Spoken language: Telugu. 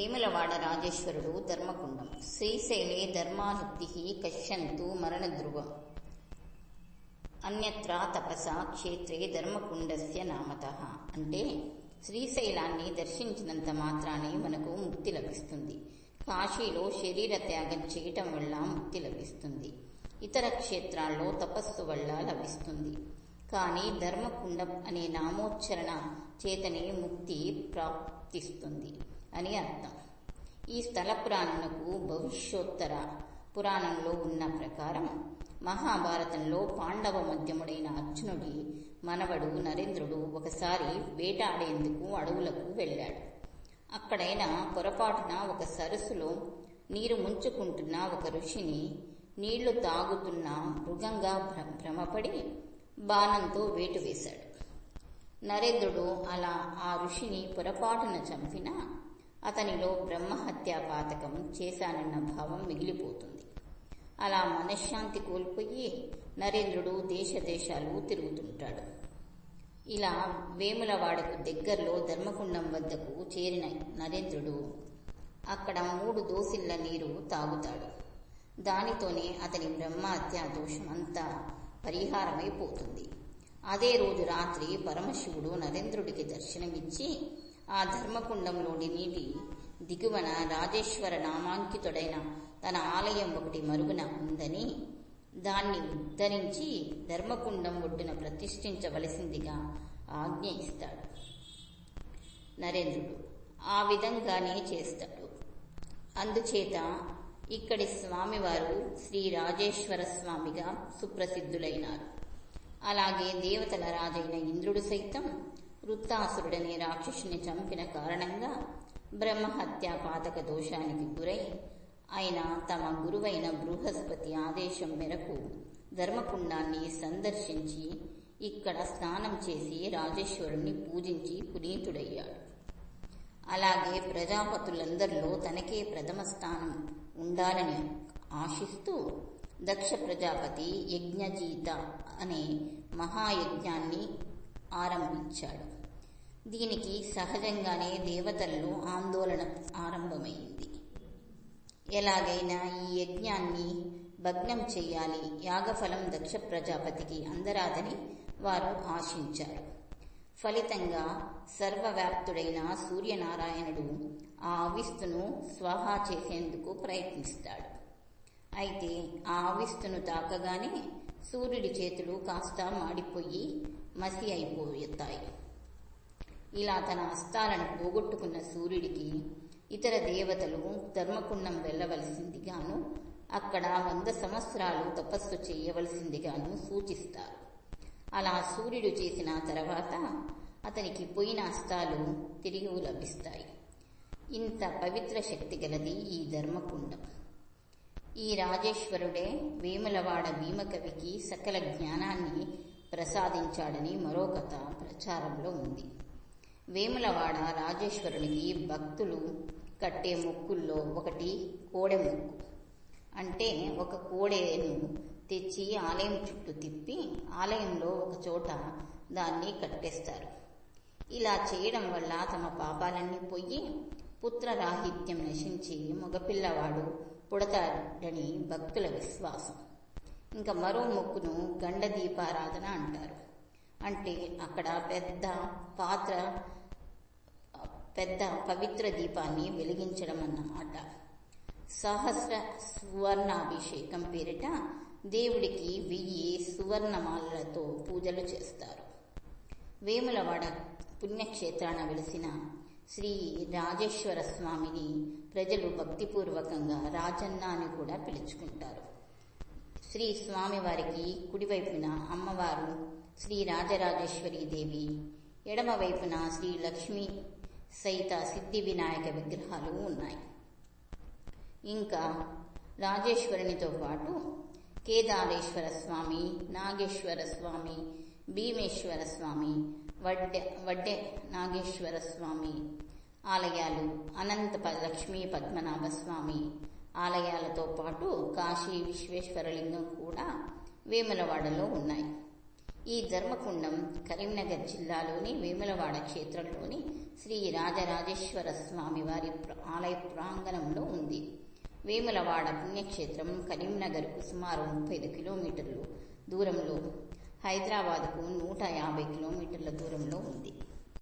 వేములవాడ రాజేశ్వరుడు ధర్మకుండం. శ్రీశైలే ధర్మాలుప్తి కశ్యంతు మరణధ్రువ. అన్యత్ర తపస క్షేత్రే ధర్మకుండస్య నామత. అంటే శ్రీశైలాన్ని దర్శించినంత మాత్రానే మనకు ముక్తి లభిస్తుంది. కాశీలో శరీర త్యాగం చేయటం వల్ల ముక్తి లభిస్తుంది. ఇతర క్షేత్రాల్లో తపస్సు వల్ల లభిస్తుంది. కానీ ధర్మకుండం అనే నామోచ్చరణ చేతనే ముక్తి ప్రాప్తిస్తుంది. అని అర్థం. ఈ స్థల పురాణకు భవిష్యోత్తర పురాణంలో ఉన్న ప్రకారం మహాభారతంలో పాండవ మధ్యముడైన అర్జునుడి మనవడు నరేంద్రుడు ఒకసారి వేటాడేందుకు అడవులకు వెళ్ళాడు. అక్కడైన పొరపాటున ఒక సరస్సులో నీరు ముంచుకుంటున్న ఒక ఋషిని నీళ్ళు తాగుతున్న మృగంగా భ్రమపడి బాణంతో వేటు వేశాడు. నరేంద్రుడు అలా ఆ ఋషిని పొరపాటున చంపినా అతనిలో బ్రహ్మహత్యా పాతకం చేశానన్న భావం మిగిలిపోతుంది. అలా మనశ్శాంతి కోల్పోయి నరేంద్రుడు దేశ దేశాలు తిరుగుతుంటాడు. ఇలా వేములవాడకు దగ్గరలో ధర్మకుండం వద్దకు చేరిన నరేంద్రుడు అక్కడ మూడు దోసిళ్ళ నీరు తాగుతాడు. దానితోనే అతని బ్రహ్మహత్యా దోషం అంతా పరిహారమైపోతుంది. అదే రోజు రాత్రి పరమశివుడు నరేంద్రుడికి దర్శనమిచ్చి ఆ ధర్మకుండంలోని నీటి దిగువన రాజేశ్వర నామాంకితుడైన తన ఆలయం ఒకటి మరుగున ఉందని దాన్ని ఉద్ధరించి ధర్మకుండం ఒడ్డున ప్రతిష్ఠించవలసిందిగా ఆజ్ఞ ఇస్తాడు. నరేంద్రుడు ఆ విధంగానే చేస్తాడు. అందుచేత ఇక్కడి స్వామివారు శ్రీ రాజేశ్వర స్వామిగా సుప్రసిద్ధులైనారు. అలాగే దేవతల రాజైన ఇంద్రుడు సైతం వృత్తాసురుడనే రాక్షసుని చంపిన కారణంగా బ్రహ్మహత్యా పాతక దోషానికి గురై ఆయన తమ గురువైన బృహస్పతి ఆదేశం మేరకు ధర్మకుండాన్ని సందర్శించి ఇక్కడ స్నానం చేసి రాజేశ్వరుణ్ణి పూజించి పునీతుడయ్యాడు. అలాగే ప్రజాపతులందరిలో తనకే ప్రథమ స్థానం ఉండాలని ఆశిస్తూ దక్ష ప్రజాపతి యజ్ఞజీత అనే మహాయజ్ఞాన్ని ఆరంభించాడు. దీనికి సహజంగానే దేవతల్లో ఆందోళన ఆరంభమైంది. ఎలాగైనా ఈ యజ్ఞాన్ని భగ్నం చేయాలి యాగఫలం దక్ష ప్రజాపతికి అందరాదని వారు ఆశించారు. ఫలితంగా సర్వవ్యాప్తుడైన సూర్యనారాయణుడు ఆ ఆవిస్తును స్వాహా చేసేందుకు ప్రయత్నిస్తాడు. అయితే ఆ ఆవిస్తును తాకగానే సూర్యుడి చేతులు కాస్త మాడిపోయి మసి అయిపోతాయి. ఇలా తన అస్తాలను పోగొట్టుకున్న సూర్యుడికి ఇతర దేవతలు ధర్మకుండం వెళ్ళవలసిందిగాను అక్కడ వంద సంవత్సరాలు తపస్సు చేయవలసిందిగాను సూచిస్తారు. అలా సూర్యుడు చేసిన తర్వాత అతనికి పోయిన అస్తాలు తిరిగి లభిస్తాయి. ఇంత పవిత్ర శక్తి గలది ఈ ధర్మకుండం. ఈ రాజేశ్వరుడే వేములవాడ భీమకవికి సకల జ్ఞానాన్ని ప్రసాదించాడని మరో కథ ప్రచారంలో ఉంది. వేములవాడ రాజేశ్వరునికి భక్తులు కట్టే మొక్కుల్లో ఒకటి కోడె మొక్కు. అంటే ఒక కోడెను తెచ్చి ఆలయం చుట్టూ తిప్పి ఆలయంలో ఒక చోట దాన్ని కట్టేస్తారు. ఇలా చేయడం వల్ల తమ పాపాలన్నీ పోయి పుత్రరాహిత్యం నశించి మగపిల్లవాడు పుడతాడని భక్తుల విశ్వాసం. ఇంకా మరో మొక్కును గండ దీపారాధన అంటారు. అంటే అక్కడ పెద్ద పాత్ర పెద్ద పవిత్ర దీపాన్ని వెలిగించడం అన్నమాట సహస్ర సువర్ణాభిషేకం పేరిట దేవుడికి వెయ్యి సువర్ణమాలలతో పూజలు చేస్తారు. వేములవాడ పుణ్యక్షేత్రాన వెలిసిన శ్రీ రాజేశ్వర స్వామిని ప్రజలు భక్తిపూర్వకంగా రాజన్న అని కూడా పిలుచుకుంటారు. శ్రీ స్వామివారికి కుడివైపున అమ్మవారు శ్రీ రాజరాజేశ్వరి దేవి ఎడమవైపున శ్రీ లక్ష్మీ సైత సిద్ధి వినాయక విగ్రహాలు ఉన్నాయి. ఇంకా రాజేశ్వరునితో పాటు కేదారేశ్వర స్వామి నాగేశ్వర స్వామి భీమేశ్వర స్వామి వడ్డె వడ్డె నాగేశ్వర స్వామి ఆలయాలు అనంత లక్ష్మీ పద్మనాభ స్వామి ఆలయాలతో పాటు కాశీ విశ్వేశ్వరలింగం కూడా వేములవాడలో ఉన్నాయి. ఈ ధర్మకుండం కరీంనగర్ జిల్లాలోని వేములవాడ క్షేత్రంలోని శ్రీ రాజరాజేశ్వర స్వామి వారి ఆలయ ప్రాంగణంలో ఉంది. వేములవాడ పుణ్యక్షేత్రం కరీంనగర్కు సుమారు ముప్పై ఐదు కిలోమీటర్లు దూరంలో హైదరాబాద్కు నూట యాభై కిలోమీటర్ల దూరంలో ఉంది.